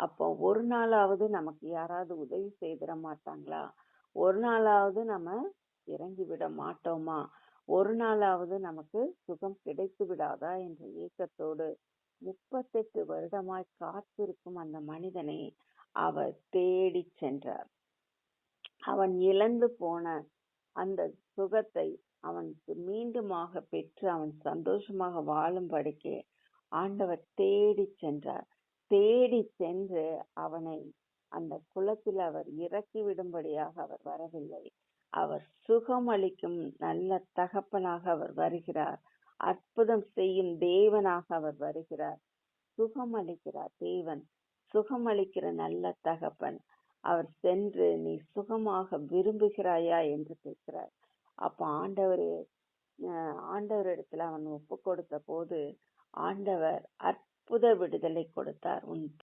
அப்போ ஒரு நாளாவது நமக்கு யாராவது உதவி செய்திட மாட்டாங்களா? ஒரு நாளாவது நம்ம இறங்கி விட மாட்டோமா? ஒரு நாளாவது நமக்கு சுகம் கிடைத்து விடாதா? என்ற ஏக்கத்தோடு முப்பத்தெட்டு வருடமாய் காத்திருக்கும் அந்த மனிதனை அவர் தேடி சென்றார். அவன் இழந்து போன அந்த சுகத்தை அவனுக்கு மீண்டுமாக பெற்று அவன் சந்தோஷமாக வாழும்படிக்கு ஆண்டவர் தேடி சென்றார். தேடி சென்று அவனை அந்த குளத்தில் அவர் இறக்கி விடும்படியாக அவர் வரவில்லை. அவர் சுகமளிக்கும் நல்ல தகப்பனாக அவர் வருகிறார். அற்புதம் செய்யும் தேவனாக அவர் வருகிறார். சுகமளிக்கிறார் தேவன். சுகமளிக்கிற நல்ல தகப்பன். அவர் சென்று நீ சுகமாக விரும்புகிறாயா என்று கேட்கிறார். அப்ப ஆண்டவரே ஆண்டவர் ஆண்டவரிடத்துல அவன் ஒப்பு கொடுத்த போது ஆண்டவர் அற்புத விடுதலை கொடுத்தார். உன்